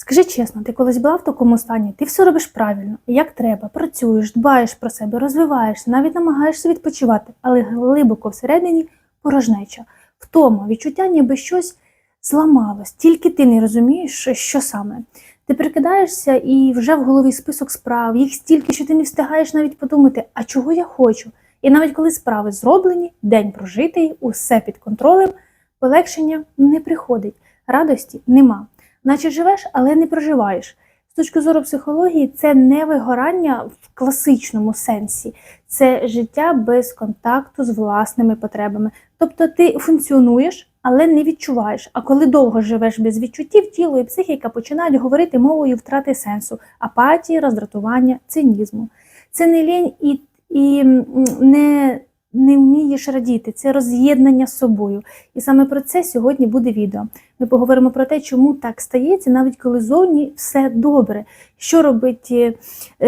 Скажи чесно, ти колись була в такому стані, ти все робиш правильно, як треба, працюєш, дбаєш про себе, розвиваєшся, навіть намагаєшся відпочивати, але глибоко всередині порожнеча, втома, відчуття, ніби щось зламалось, тільки ти не розумієш, що саме. Ти прикидаєшся і вже в голові список справ, їх стільки, що ти не встигаєш навіть подумати, а чого я хочу. І навіть коли справи зроблені, день прожитий, усе під контролем, полегшення не приходить, радості нема. Наче живеш, але не проживаєш. З точки зору психології, це не вигорання в класичному сенсі, це життя без контакту з власними потребами. Тобто ти функціонуєш, але не відчуваєш. А коли довго живеш без відчуттів, тіло і психіка починають говорити мовою втрати сенсу, апатії, роздратування, цинізму. Це не лінь і, і не, не вмієш радіти, це роз'єднання з собою. І саме про це сьогодні буде відео. Ми поговоримо про те, чому так стається, навіть коли зовні все добре. Що робить е,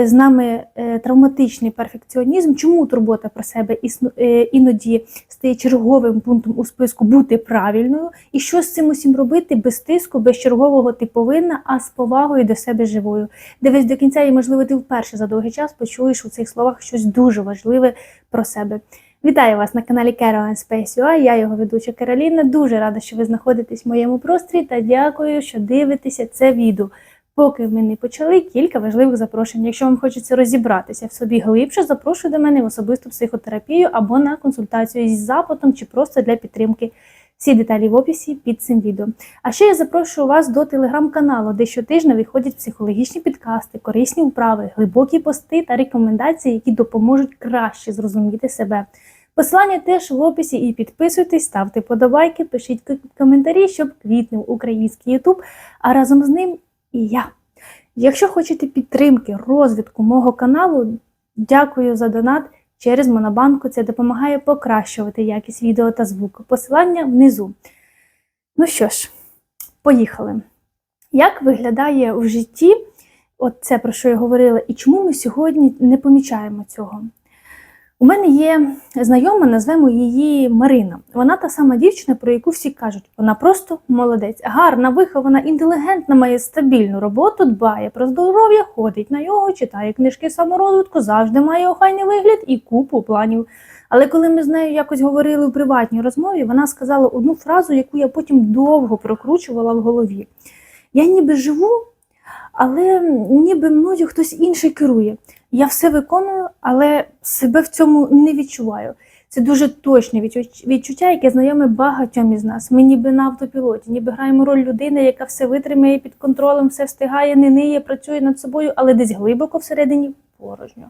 з нами е, травматичний перфекціонізм, чому турбота про себе е, іноді стає черговим пунктом у списку бути правильною, і що з цим усім робити без тиску, без чергового ти повинна, а з повагою до себе живою. Дивись до кінця, і можливо, ти вперше за довгий час почуєш у цих словах щось дуже важливе про себе. Вітаю вас на каналі Caroline Space UA, Я його ведуча Кароліна. Дуже рада, що ви знаходитесь в моєму просторі та дякую, що дивитеся це відео. Поки ми не почали, кілька важливих запрошень. Якщо вам хочеться розібратися в собі глибше, запрошую до мене в особисту психотерапію або на консультацію зі запитом чи просто для підтримки. Всі деталі в описі під цим відео. А ще я запрошую вас до телеграм-каналу, де щотижня виходять психологічні підкасти, корисні вправи, глибокі пости та рекомендації, які допоможуть краще зрозуміти себе. Посилання теж в описі і підписуйтесь, ставте подобайки, пишіть коментарі, щоб квітнув український Ютуб, а разом з ним і я. Якщо хочете підтримки розвитку мого каналу, дякую за донат через Монобанку. Це допомагає покращувати якість відео та звуку. Посилання внизу. Ну що ж, поїхали. Як виглядає в житті от це, про що я говорила, і чому ми сьогодні не помічаємо цього? У мене є знайома, назвемо її Марина. Вона та сама дівчина, про яку всі кажуть, вона просто молодець, гарна, вихована, інтелігентна, має стабільну роботу, дбає про здоров'я, ходить на його, читає книжки саморозвитку, завжди має охайний вигляд і купу планів. Але коли ми з нею якось говорили у приватній розмові, вона сказала одну фразу, яку я потім довго прокручувала в голові. Я ніби живу, але ніби мною хтось інший керує. Я все виконую, але себе в цьому не відчуваю. Це дуже точне відчуття- яке знайоме багатьом із нас. Ми ніби на автопілоті, ніби граємо роль людини, яка все витримає під контролем, все встигає, не ниє, працює над собою, але десь глибоко всередині порожньо.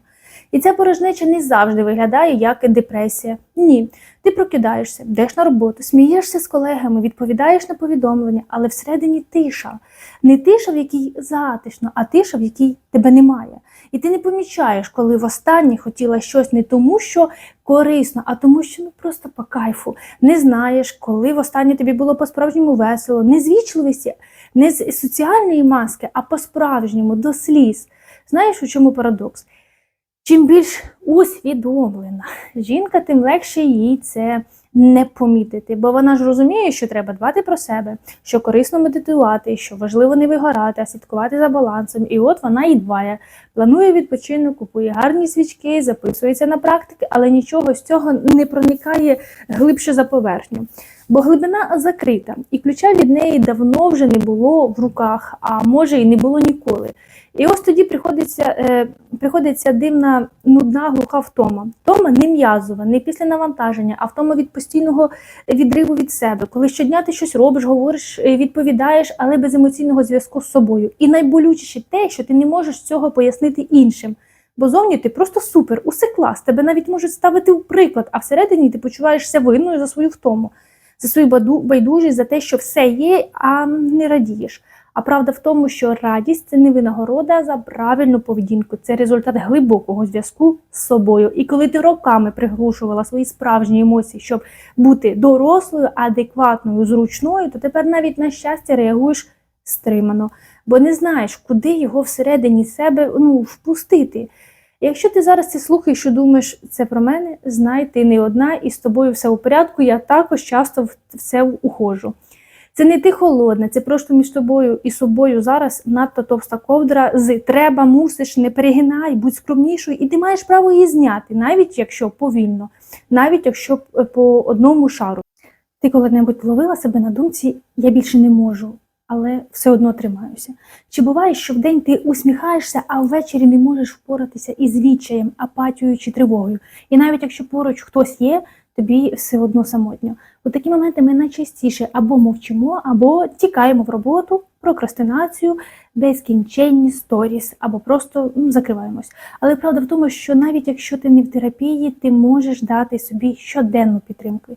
І ця порожнеча не завжди виглядає як депресія. Ні. Ти прокидаєшся, йдеш на роботу, смієшся з колегами, відповідаєш на повідомлення, але всередині тиша. Не тиша, в якій затишно, а тиша, в якій тебе немає. І ти не помічаєш, коли востаннє хотіла щось не тому, що корисно, а тому, що ну просто по кайфу. Не знаєш, коли востаннє тобі було по-справжньому весело, не з вічливості, не з соціальної маски, а по-справжньому, до сліз. Знаєш, у чому парадокс? Чим більш усвідомлена жінка, тим легше їй це не помітити, бо вона ж розуміє, що треба дбати про себе, що корисно медитувати, що важливо не вигорати, а слідкувати за балансом. І от вона і дбає, планує відпочинок, купує гарні свічки, записується на практики, але нічого з цього не проникає глибше за поверхню. Бо глибина закрита, і ключа від неї давно вже не було в руках, а може і не було ніколи. І ось тоді приходиться, е, приходиться дивна, нудна, глуха втома. Втома не м'язова, не після навантаження, а втома від постійного відриву від себе. Коли щодня ти щось робиш, говориш, е, відповідаєш, але без емоційного зв'язку з собою. І найболючіше те, що ти не можеш цього пояснити іншим. Бо зовні ти просто супер, усе клас, тебе навіть можуть ставити в приклад, а всередині ти почуваєшся винною за свою втому, за свою байдужість, за те, що все є, а не радієш. А правда в тому, що радість це не винагорода за правильну поведінку, це результат глибокого зв'язку з собою. І коли ти роками приглушувала свої справжні емоції, щоб бути дорослою, адекватною, зручною, то тепер навіть на щастя реагуєш стримано, бо не знаєш, куди його всередині себе ну, впустити. Якщо ти зараз це слухаєш і думаєш, це про мене, знай, ти не одна, і з тобою все у порядку, я також часто в це ухожу. Це не ти холодна, це просто між тобою і собою зараз надто товста ковдра з треба, мусиш, не перегинай, будь скромнішою, і ти маєш право її зняти, навіть якщо повільно, навіть якщо по одному шару. Ти коли-небудь ловила себе на думці, я більше не можу, але все одно тримаюся. Чи буває, що вдень ти усміхаєшся, а ввечері не можеш впоратися із відчаєм, апатією чи тривогою? І навіть якщо поруч хтось є, тобі все одно самотньо. У такі моменти ми найчастіше або мовчимо, або тікаємо в роботу, прокрастинацію, безкінченні сторіс, або просто ну, закриваємось. Але правда в тому, що навіть якщо ти не в терапії, ти можеш дати собі щоденну підтримку.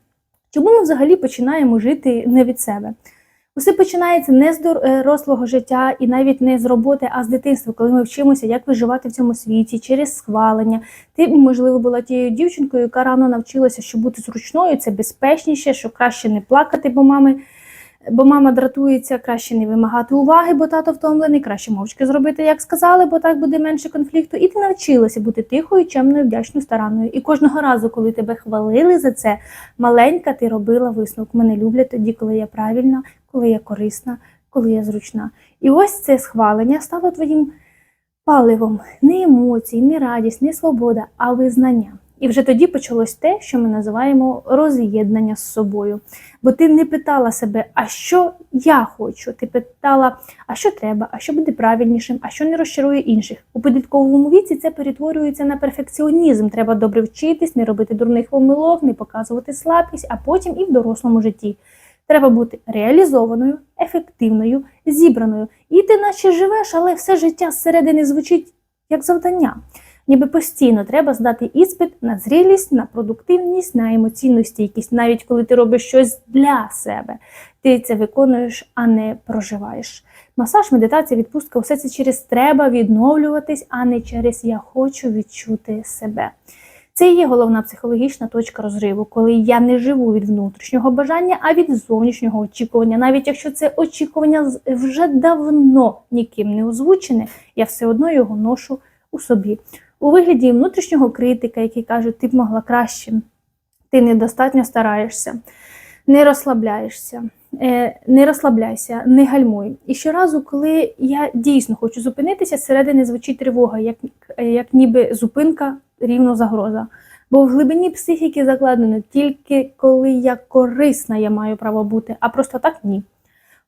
Чому ми взагалі починаємо жити не від себе? Усе починається не з е, дорослого життя і навіть не з роботи, а з дитинства, коли ми вчимося, як виживати в цьому світі через схвалення. Ти, можливо, була тією дівчинкою, яка рано навчилася, що бути зручною це безпечніше, що краще не плакати, бо мами. Бо мама дратується, краще не вимагати уваги, бо тато втомлений, краще мовчки зробити, як сказали, бо так буде менше конфлікту. І ти навчилася бути тихою, чемною, вдячною, старанною. І кожного разу, коли тебе хвалили за це, маленька, ти робила висновок. Мене люблять тоді, коли я правильна, коли я корисна, коли я зручна. І ось це схвалення стало твоїм паливом не емоцій, не радість, не свобода, а визнання. І вже тоді почалось те, що ми називаємо роз'єднання з собою. Бо ти не питала себе, а що я хочу? Ти питала, а що треба, а що буде правильнішим, а що не розчарує інших. У підлітковому віці це перетворюється на перфекціонізм. Треба добре вчитись, не робити дурних помилок, не показувати слабкість, а потім і в дорослому житті. Треба бути реалізованою, ефективною, зібраною. І ти наче живеш, але все життя зсередини звучить як завдання. Ніби постійно треба здати іспит на зрілість, на продуктивність, на емоційну стійкість, навіть коли ти робиш щось для себе. Ти це виконуєш, а не проживаєш. Масаж, медитація, відпустка все це через треба відновлюватись, а не через я хочу відчути себе. Це є головна психологічна точка розриву, коли я не живу від внутрішнього бажання, а від зовнішнього очікування. Навіть якщо це очікування вже давно ніким не озвучене, я все одно його ношу у собі. У вигляді внутрішнього критика, який каже, ти б могла краще, ти недостатньо стараєшся, не розслабляєшся, е, не розслабляйся, не гальмуй. І щоразу, коли я дійсно хочу зупинитися, зсередини звучить тривога, як, як ніби зупинка рівно загроза. Бо в глибині психіки закладено тільки коли я корисна, я маю право бути, а просто так ні.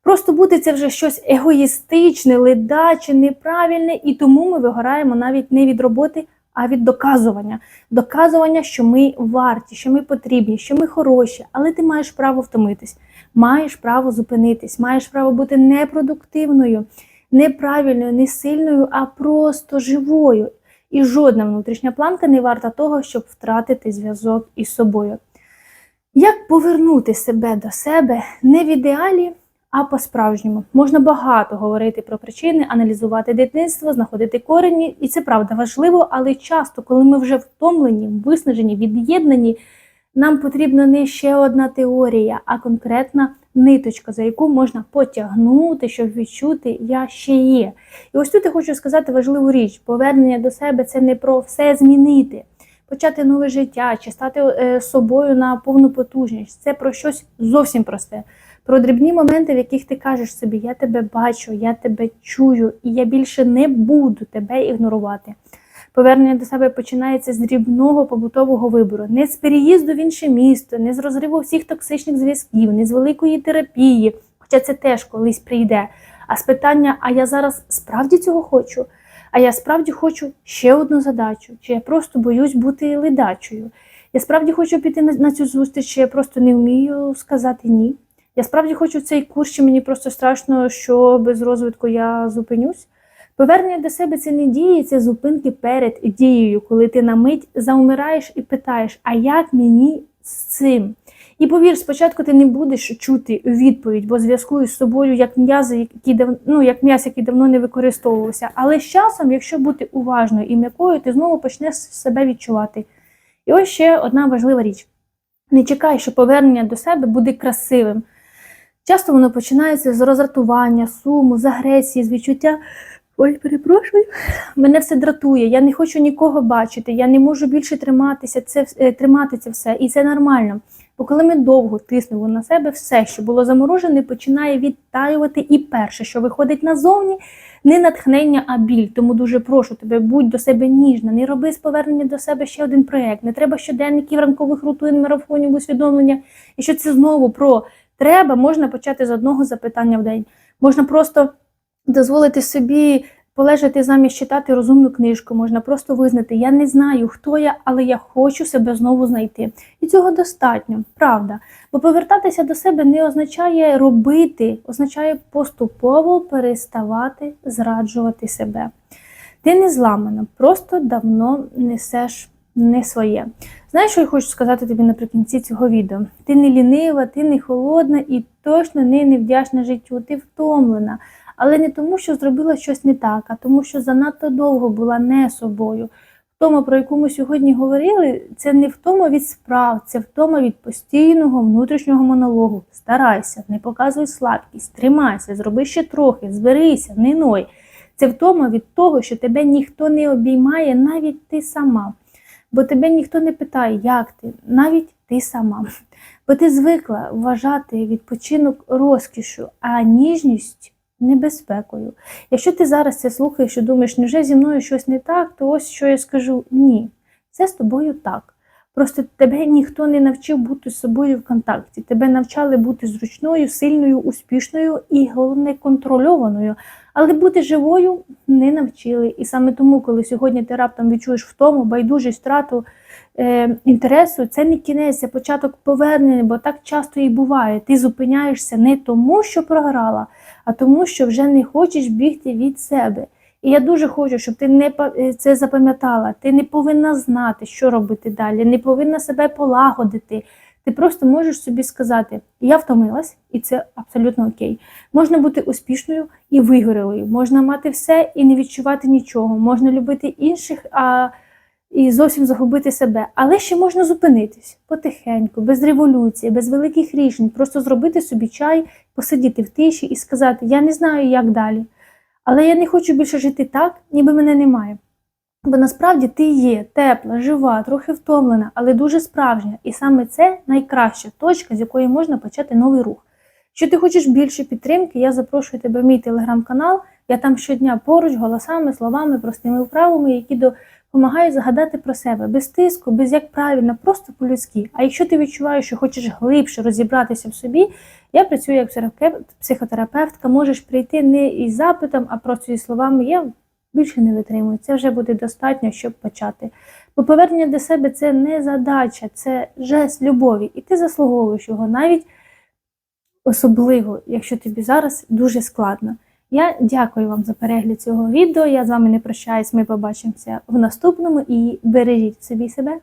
Просто бути це вже щось егоїстичне, ледаче, неправильне, і тому ми вигораємо навіть не від роботи, а від доказування. Доказування, що ми варті, що ми потрібні, що ми хороші, але ти маєш право втомитись, маєш право зупинитись, маєш право бути непродуктивною, неправильною, не сильною, а просто живою. І жодна внутрішня планка не варта того, щоб втратити зв'язок із собою. Як повернути себе до себе не в ідеалі, а по-справжньому? Можна багато говорити про причини, аналізувати дитинство, знаходити корені, і це правда важливо, але часто, коли ми вже втомлені, виснажені, від'єднані, нам потрібна не ще одна теорія, а конкретна ниточка, за яку можна потягнути, щоб відчути я ще є. І ось тут я хочу сказати важливу річ: повернення до себе це не про все змінити. почати нове життя чи стати е, собою на повну потужність. Це про щось зовсім просте. Про дрібні моменти, в яких ти кажеш собі, я тебе бачу, я тебе чую, і я більше не буду тебе ігнорувати. Повернення до себе починається з дрібного побутового вибору, не з переїзду в інше місто, не з розриву всіх токсичних зв'язків, не з великої терапії, хоча це теж колись прийде. А з питання: а я зараз справді цього хочу? А я справді хочу ще одну задачу, чи я просто боюсь бути ледачою. Я справді хочу піти на, цю зустріч, чи я просто не вмію сказати ні. Я справді хочу цей курс, чи мені просто страшно, що без розвитку я зупинюсь. Повернення до себе це не дії, це зупинки перед дією, коли ти на мить заумираєш і питаєш, а як мені з цим? І повір, спочатку ти не будеш чути відповідь, бо зв'язку з собою як м'язи, які дав... ну, як м'яз, який давно не використовувався. Але з часом, якщо бути уважною і м'якою, ти знову почнеш себе відчувати. І ось ще одна важлива річ: не чекай, що повернення до себе буде красивим. Часто воно починається з роздратування, суму, з агресії, з відчуття. Ой, перепрошую, мене все дратує, я не хочу нікого бачити, я не можу більше триматися, це, е, тримати це все, і це нормально. Бо коли ми довго тиснемо на себе, все, що було заморожене, починає відтаювати. І перше, що виходить назовні, не натхнення, а біль. Тому дуже прошу тебе, будь до себе ніжна, не роби з повернення до себе ще один проєкт. Не треба щоденників, ранкових рутин, марафонів, усвідомлення. І що це знову про треба, можна почати з одного запитання в день. Можна просто дозволити собі полежати замість читати розумну книжку, можна просто визнати, я не знаю, хто я, але я хочу себе знову знайти. І цього достатньо, правда. Бо повертатися до себе не означає робити, означає поступово переставати зраджувати себе. Ти не зламана, просто давно несеш не своє. Знаєш, що я хочу сказати тобі наприкінці цього відео? Ти не лінива, ти не холодна і точно не невдячна життю, ти втомлена. Але не тому, що зробила щось не так, а тому, що занадто довго була не собою. Втома, про яку ми сьогодні говорили, це не втома від справ, це втома від постійного внутрішнього монологу. Старайся, не показуй слабкість, тримайся, зроби ще трохи, зберися, не ной. Це втома від того, що тебе ніхто не обіймає, навіть ти сама. Бо тебе ніхто не питає, як ти, навіть ти сама. Бо ти звикла вважати відпочинок розкішу, а ніжність небезпекою. Якщо ти зараз це слухаєш і думаєш, невже зі мною щось не так, то ось що я скажу ні. Це з тобою так. Просто тебе ніхто не навчив бути з собою в контакті. Тебе навчали бути зручною, сильною, успішною і, головне, контрольованою. Але бути живою не навчили. І саме тому, коли сьогодні ти раптом відчуєш втому, байдужість, втрату е, інтересу, це не кінець, це початок повернення, бо так часто і буває. Ти зупиняєшся не тому, що програла, а тому, що вже не хочеш бігти від себе. І я дуже хочу, щоб ти не е, це запам'ятала. Ти не повинна знати, що робити далі, не повинна себе полагодити. Ти просто можеш собі сказати, я втомилась, і це абсолютно окей. Можна бути успішною і вигорілою, можна мати все і не відчувати нічого, можна любити інших а і зовсім загубити себе. Але ще можна зупинитись потихеньку, без революції, без великих рішень, просто зробити собі чай, посидіти в тиші і сказати, я не знаю, як далі. Але я не хочу більше жити так, ніби мене немає. Бо насправді ти є тепла, жива, трохи втомлена, але дуже справжня. І саме це найкраща точка, з якої можна почати новий рух. Якщо ти хочеш більше підтримки, я запрошую тебе в мій телеграм-канал. Я там щодня поруч, голосами, словами, простими вправами, які допомагають згадати про себе без тиску, без як правильно, просто по-людськи. А якщо ти відчуваєш, що хочеш глибше розібратися в собі, я працюю як психотерапевтка, можеш прийти не із запитом, а просто зі словами Я більше не витримую. Це вже буде достатньо, щоб почати. Бо повернення до себе це не задача, це жест любові, і ти заслуговуєш його навіть особливо, якщо тобі зараз дуже складно. Я дякую вам за перегляд цього відео. Я з вами не прощаюсь. Ми побачимося в наступному і бережіть собі себе.